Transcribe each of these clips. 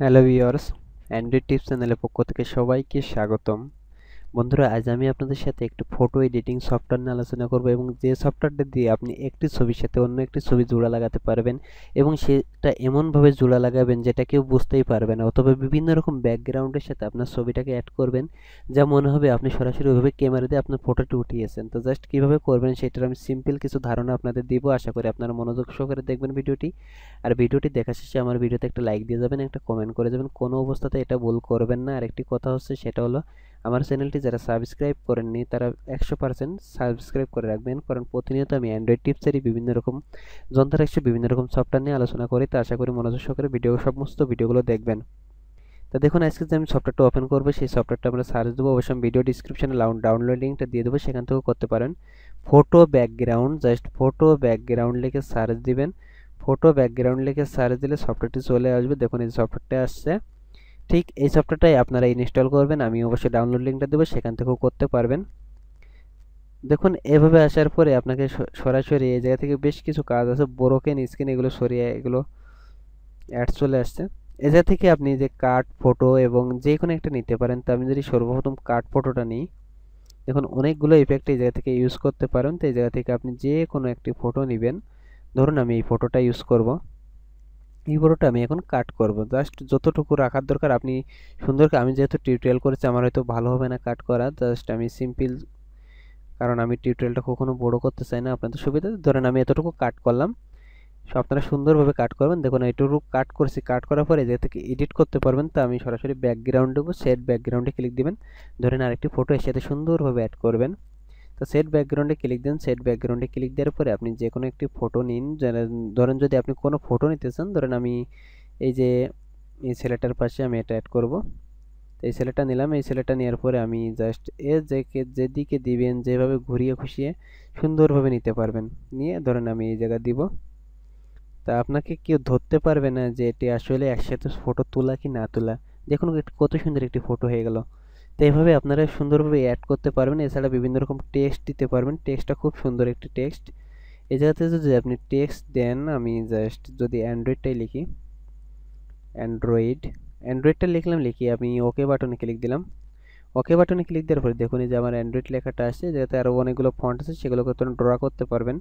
Hello viewers Android tips চ্যানেলের পক্ষ থেকে সবাইকে স্বাগতম। বন্ধুরা, আজ আমি আপনাদের সাথে একটি ফটো এডিটিং সফটওয়্যার নিয়ে আলোচনা করব এবং যে সফটওয়্যারটা দিয়ে আপনি একটি ছবির সাথে অন্য একটি ছবি জোড়া লাগাতে পারবেন এবং সেটা এমনভাবে জোড়া লাগাবেন যেটা কেউ বুঝতেই পারবে না অথবা বিভিন্ন রকম ব্যাকগ্রাউন্ডের সাথে আপনার ছবিটাকে অ্যাড করবেন যা মনে হবে আপনি সরাসরি ওইভাবে ক্যামেরা দিয়ে আপনার ফটোটি উঠিয়েছেন। তো জাস্ট কীভাবে করবেন সেটার আমি সিম্পল কিছু ধারণা আপনাদের দিব। আশা করি আপনারা মনোযোগ সহকারে দেখবেন ভিডিওটি। আর ভিডিওটি দেখা শেষে আমার ভিডিওতে একটা লাইক দিয়ে যাবেন, একটা কমেন্ট করে যাবেন। কোনো অবস্থাতে এটা ভুল করবেন না। আর একটি কথা হচ্ছে সেটা হলো আমার চ্যানেলটি যারা সাবস্ক্রাইব করেননি, তারা একশো পার্সেন্ট সাবস্ক্রাইব করে রাখবেন। কারণ প্রতিনিয়ত আমি অ্যান্ড্রয়েড টিপসেরই বিভিন্ন রকম যন্ত্রাংশে বিভিন্ন রকম সফটওয়্যার নিয়ে আলোচনা করি। তা আশা করি মনোযোগ সহকারে ভিডিও সমস্ত ভিডিওগুলো দেখবেন। তা দেখুন, আজকে যে আমি সফটওয়্যারটা ওপেন করব, সেই সফটওয়্যারটা আমরা সার্চ দেবো। অবশ্যই ভিডিও ডিসক্রিপশনে ডাউনলোড লিঙ্কটা দিয়ে দেবো। সেখান থেকেও করতে পারেন। Photo background just photo background লিখে সার্চ দিবেন। ফটো ব্যাকগ্রাউন্ড লিখে সার্চ দিলে সফটওয়্যারটি চলে আসবে। দেখুন, এই সফটওয়্যারটা আসছে। ঠিক এই সফটওয়্যারটাই আপনারা ইনস্টল করবেন, আমি অবশ্যই ডাউনলোড লিঙ্কটা দেবো, সেখান থেকেও করতে পারবেন। দেখুন, এভাবে আসার পরে আপনাকে সরাসরি এই জায়গা থেকে বেশ কিছু কাজ আছে ব্রোকেন স্ক্রিন এগুলো সরিয়ে এগুলো অ্যাড চলে আসছে। এ জায়গা থেকে আপনি যে কার্ড ফটো এবং যে কোনো একটা নিতে পারেন, তো আমি যদি সর্বপ্রথম কার্ড ফটোটা নিই, দেখুন অনেকগুলো ইফেক্ট এই জায়গা থেকে ইউজ করতে পারেন। তো এই জায়গা থেকে আপনি যে কোনো একটি ফটো নেবেন। ধরুন আমি এই ফটোটা ইউজ করব। এই আমি এখন কাট করব। জাস্ট যতটুকু রাখার দরকার, আপনি সুন্দর আমি যেহেতু টিউটোরিয়াল করেছি, আমার হয়তো ভালো হবে না কাট করা। জাস্ট আমি সিম্পল কারণ আমি টিউটোরিয়ালটা কখনো বড় করতে চাই না, আপনাদের সুবিধা। ধরেন আমি এতটুকু কাট করলাম, সো আপনারা সুন্দরভাবে কাট করবেন। দেখুন এটুকু কাট করেছি, কাট করার পরে যে থেকে এডিট করতে পারবেন, তা আমি সরাসরি ব্যাকগ্রাউন্ড সেট ব্যাকগ্রাউন্ডে ক্লিক দিবেন। ধরেন আরেকটি ফটো এর সাথে সুন্দরভাবে অ্যাড করবেন। তো সেট ব্যাকগ্রাউন্ডে ক্লিক দেন সেট ব্যাকগ্রাউন্ডে ক্লিক দেওয়ার পরে আপনি যে কোনো একটি ফটো নিন। ধরেন যদি আপনি কোনো ফটো নিতে চান, ধরেন আমি এই যে, এই ছেলেটার পাশে আমি এটা অ্যাড করব। তো এই ছেলেটা নিলাম, এই ছেলেটা নেওয়ার পরে আমি জাস্ট এ যে যেদিকে দিবেন, যেভাবে ঘুরিয়ে খুশিয়ে সুন্দরভাবে নিতে পারবেন। নিয়ে ধরেন আমি এই জায়গা দিব। তা আপনাকে কেউ ধরতে পারবে না যে এটি আসলে একসাথে ফটো তোলা কি না তোলা। দেখুন কত সুন্দর একটি ফটো হয়ে গেল। তো এইভাবে আপনারা সুন্দরভাবে অ্যাড করতে পারবেন। এছাড়া বিভিন্ন রকম টেক্সট দিতে পারবেন। টেক্সটটা খুব সুন্দর একটি টেক্সট জায়গাতে যদি আপনি টেক্সট দেন, আমি জাস্ট যদি অ্যান্ড্রয়েডটাই লিখি অ্যান্ড্রয়েড অ্যান্ড্রয়েডটা লিখলাম, লিখি, আমি ওকে বাটনে ক্লিক দিলাম। ওকে বাটনে ক্লিক দেওয়ার পরে দেখুন যে আমার অ্যান্ড্রয়েড লেখাটা আসছে যাতে আরও অনেকগুলো ফন্ট আছে, সেগুলোকে আপনারা ড্র করতে পারবেন।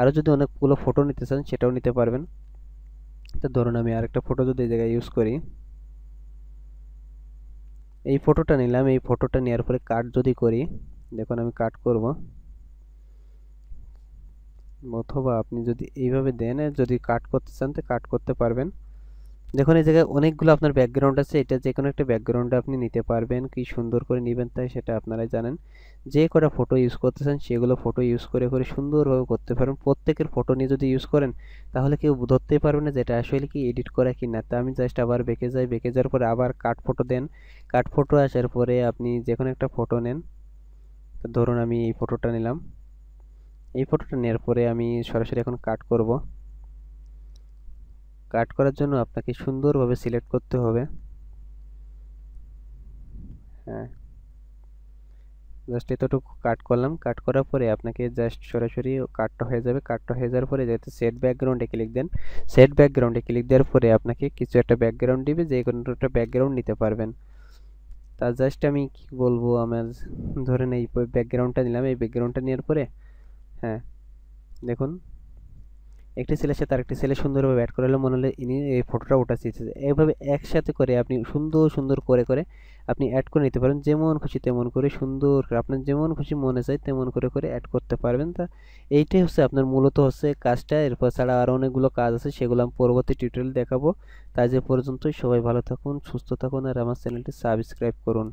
আরও যদি অনেকগুলো ফটো নিতে চান, সেটাও নিতে পারবেন। তো ধরুন, আমি আরেকটা ফটো যদি এই জায়গায় ইউজ করি। এই ফটোটা নিলাম। এই ফটোটা নেওয়ার পরে কাট যদি করি, দেখুন আমি কাট করব। অথবা আপনি যদি এইভাবে দেন, যদি কাট করতে চান তো কাট করতে পারবেন। দেখুন, এই জায়গায় অনেকগুলো আপনার ব্যাকগ্রাউন্ড আছে। এটা যে কোনো একটা ব্যাকগ্রাউন্ড আপনি নিতে পারবেন, কি সুন্দর করে নেবেন তাই সেটা আপনারাই জানেন। যে কটা ফটো ইউজ করতে চান সেগুলো ফটো ইউজ করে করে সুন্দরভাবে করতে পারবেন। প্রত্যেকের ফটো নিয়ে যদি ইউজ করেন, তাহলে কেউ ধরতেই পারবে না যে এটা আসলে কি এডিট করা কি না। তা আমি জাস্ট আবার বেঁকে যাই, বেঁকে যাওয়ার পরে আবার কাট ফটো দেন। কাট ফটো আসার পরে আপনি যে কোনো একটা ফটো নেন। ধরুন আমি এই ফটোটা নিলাম। এই ফটোটা নেওয়ার পরে আমি সরাসরি এখন কাট করব। কাট করার জন্য আপনাকে সুন্দরভাবে সিলেক্ট করতে হবে। হ্যাঁ। জাস্ট এতটুকু কাট করলাম। কাট করার পরে আপনাকে জাস্ট সরাসরি কাটটা হয়ে যাবে। কাটটা হয়ে যাওয়ার পরে যাতে সেট ব্যাকগ্রাউন্ডে ক্লিক দেন সেট ব্যাকগ্রাউন্ডে ক্লিক দেওয়ার পরে আপনাকে কিছু একটা ব্যাকগ্রাউন্ড দিবে, যে কোনো একটা ব্যাকগ্রাউন্ড নিতে পারবেন। তা জাস্ট আমি কি বলব? আমার ধরেন এই ব্যাকগ্রাউন্ডটা নিলাম। এই ব্যাকগ্রাউন্ডটা নেওয়ার পরে হ্যাঁ দেখুন। একটি ছেলের সাথে আরেকটি ছেলে সুন্দরভাবে অ্যাড করালে মনে হলে ইনি এই ফটোটা ওটা চেয়েছে। এইভাবে একসাথে করে আপনি সুন্দর সুন্দর করে করে আপনি অ্যাড করে নিতে পারেন। যেমন খুশি তেমন করে সুন্দর করে। আপনার যেমন খুশি মনে চাই তেমন করে করে অ্যাড করতে পারবেন। তা এইটাই হচ্ছে আপনার মূলত হচ্ছে কাজটা। এরপর ছাড়া আরও অনেকগুলো কাজ আছে, সেগুলো আমি পরবর্তী টিউটোরিয়াল দেখাবো। তাই যে পর্যন্তই। সবাই ভালো থাকুন, সুস্থ থাকুন, আর আমার চ্যানেলটি সাবস্ক্রাইব করুন।